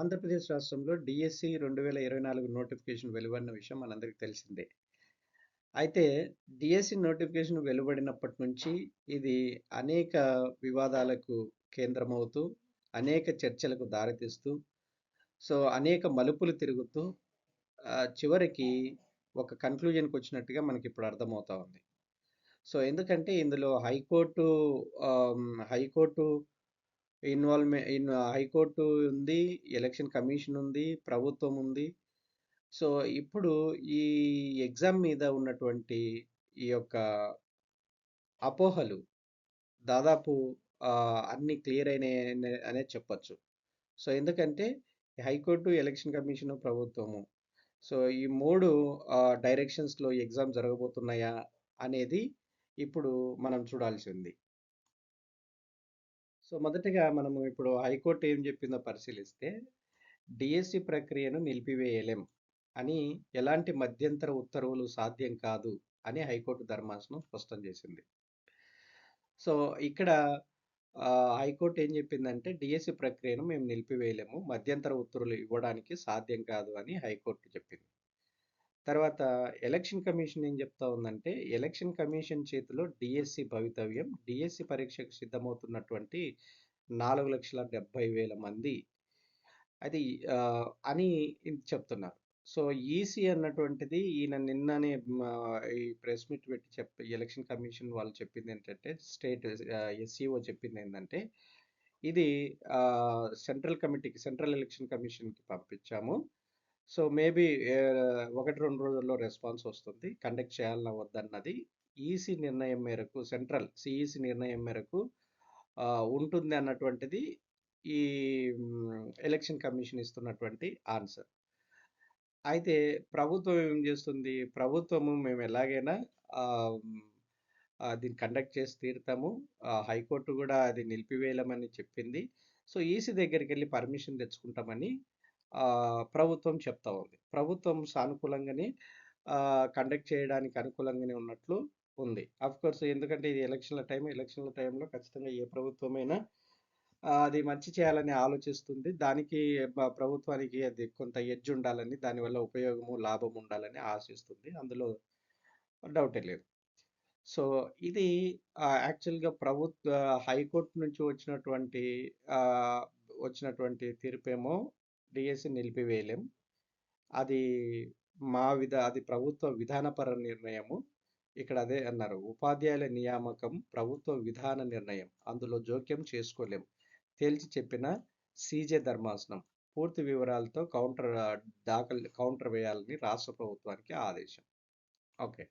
ఆంధ్రప్రదేశ్ రాష్ట్రంలో డిఎస్సి రెండు వేల ఇరవై నాలుగు నోటిఫికేషన్ వెలువడిన విషయం మనందరికీ తెలిసిందే. అయితే డిఎస్సి నోటిఫికేషన్ వెలువడినప్పటి నుంచి ఇది అనేక వివాదాలకు కేంద్రమవుతూ అనేక చర్చలకు దారితీస్తూ సో అనేక మలుపులు తిరుగుతూ చివరికి ఒక కన్క్లూజన్కి వచ్చినట్టుగా మనకి ఇప్పుడు అర్థమవుతా ఉంది. సో ఎందుకంటే ఇందులో high court high court involvement in high court ఉంది ఎలక్షన్ కమిషన్ ఉంది ప్రభుత్వం ఉంది. సో ఇప్పుడు ఈ ఎగ్జామ్ మీద ఉన్నటువంటి ఈ యొక్క అపోహలు దాదాపు అన్ని క్లియర్ అయినాయి అనే- అనేది సో ఎందుకంటే హైకోర్టు ఎలక్షన్ కమిషన్ ప్రభుత్వము. సో ఈ మూడు డైరెక్షన్స్లో ఎగ్జామ్ జరగబోతున్నాయా అనేది ఇప్పుడు మనం చూడాల్సి ఉంది సో మొదటగా మనము ఇప్పుడు హైకోర్టు ఏం చెప్పిందో పరిశీలిస్తే డిఎస్సి ప్రక్రియను నిలిపివేయలేం అని ఎలాంటి మధ్యంతర ఉత్తర్వులు సాధ్యం కాదు అని హైకోర్టు ధర్మాసనం స్పష్టం చేసింది. సో ఇక్కడ హైకోర్టు ఏం చెప్పిందంటే డిఎస్సి ప్రక్రియను మేము నిలిపివేయలేము మధ్యంతర ఉత్తర్వులు ఇవ్వడానికి సాధ్యం కాదు అని హైకోర్టు చెప్పింది. తర్వాత ఎలక్షన్ కమిషన్ ఏం చెప్తా ఉందంటే ఎలక్షన్ కమిషన్ చేతిలో డిఎస్సి భవితవ్యం. డిఎస్సి పరీక్షకు సిద్ధమవుతున్నటువంటి నాలుగు లక్షల డెబ్బై వేల మంది అది అని చెప్తున్నారు. సో ఈసీ అన్నటువంటిది ఈయన నిన్ననే ఈ ప్రెస్ మీట్ పెట్టి చెప్ప ఎలక్షన్ కమిషన్ వాళ్ళు చెప్పింది ఏంటంటే స్టేట్ ఎస్సీఓ చెప్పింది ఏంటంటే ఇది సెంట్రల్ కమిటీకి సెంట్రల్ ఎలక్షన్ కమిషన్కి పంపించాము. సో మేబీ ఒకటి రెండు రోజుల్లో రెస్పాన్స్ వస్తుంది. కండక్ట్ చేయాలన్నా వద్దన్నది ఈసీ నిర్ణయం మేరకు సెంట్రల్ సిఈసి నిర్ణయం మేరకు ఉంటుంది అన్నటువంటిది ఈ ఎలక్షన్ కమిషన్ ఇస్తున్నటువంటి ఆన్సర్. అయితే ప్రభుత్వం ఏం చేస్తుంది? ప్రభుత్వము మేము ఎలాగైనా దీన్ని కండక్ట్ చేసి తీరుతాము. హైకోర్టు కూడా అది నిలిపివేయలేమని చెప్పింది. సో ఈసీ దగ్గరికి వెళ్ళి పర్మిషన్ తెచ్చుకుంటామని ప్రభుత్వం చెప్తా ఉంది. ప్రభుత్వం సానుకూలంగానే కండక్ట్ చేయడానికి అనుకూలంగానే ఉన్నట్లు ఉంది. కోర్స్ ఎందుకంటే ఇది ఎలక్షన్ల టైం ఎలక్షన్ల టైంలో ఖచ్చితంగా ఏ ప్రభుత్వమైనా అది మంచి చేయాలని ఆలోచిస్తుంది. దానికి ప్రభుత్వానికి అది కొంత ఎడ్జ్ ఉండాలని దానివల్ల ఉపయోగము లాభం ఉండాలని ఆశిస్తుంది. అందులో డౌటే లేదు. సో ఇది యాక్చువల్గా ప్రభుత్వ హైకోర్టు నుంచి వచ్చినటువంటి వచ్చినటువంటి తీర్పేమో డిఎస్సి నిలిపివేయలేం. అది మా విధ అది ప్రభుత్వ విధానపర నిర్ణయము. ఇక్కడ అదే అన్నారు. ఉపాధ్యాయుల నియామకం ప్రభుత్వ విధాన నిర్ణయం. అందులో జోక్యం చేసుకోలేం. తేల్చి చెప్పిన సీజే ధర్మాసనం. పూర్తి వివరాలతో కౌంటర్ దాఖలు కౌంటర్ వేయాలని రాష్ట్ర ప్రభుత్వానికి ఆదేశం. ఓకే.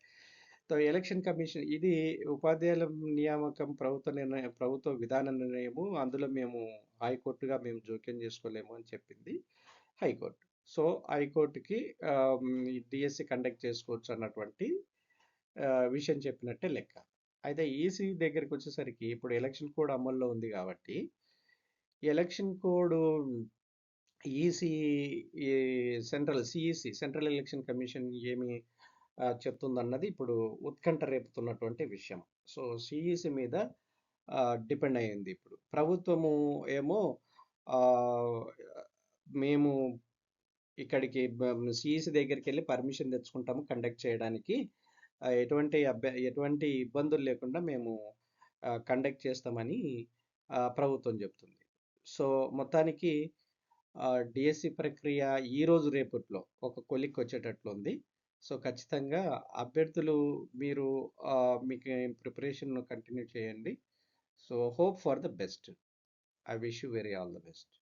సో ఎలక్షన్ కమిషన్ ఇది ఉపాధ్యాయుల నియామకం ప్రభుత్వ నిర్ణయం ప్రభుత్వ విధాన నిర్ణయము. అందులో మేము హైకోర్టుగా మేము జోక్యం చేసుకోలేము అని చెప్పింది హైకోర్టు. సో హైకోర్టుకి డిఎస్సి కండక్ట్ చేసుకోవచ్చు అన్నటువంటి విషయం చెప్పినట్టే లెక్క. అయితే ఈసీ దగ్గరికి వచ్చేసరికి ఇప్పుడు ఎలక్షన్ కోడ్ అమల్లో ఉంది కాబట్టి election code EC central CEC central election commission ఏమి చెప్తుందన్నది ఇప్పుడు ఉత్కంఠ రేపుతున్నటువంటి విషయం. సో సిఈసి మీద డిపెండ్ అయ్యింది ఇప్పుడు. ప్రభుత్వము ఏమో మేము ఇక్కడికి సిఈసి దగ్గరికి వెళ్ళి పర్మిషన్ తెచ్చుకుంటాము కండక్ట్ చేయడానికి. ఎటువంటి అభ్య ఎటువంటి ఇబ్బందులు లేకుండా మేము కండక్ట్ చేస్తామని ప్రభుత్వం చెప్తుంది. సో మొత్తానికి డిఎస్సి ప్రక్రియ ఈ రోజు రేపట్లో ఒక కొలిక్ వచ్చేటట్లు ఉంది సో ఖచ్చితంగా అభ్యర్థులు మీరు మీకు ప్రిపరేషన్ కంటిన్యూ చేయండి. So hope for the best. I wish you very all the best.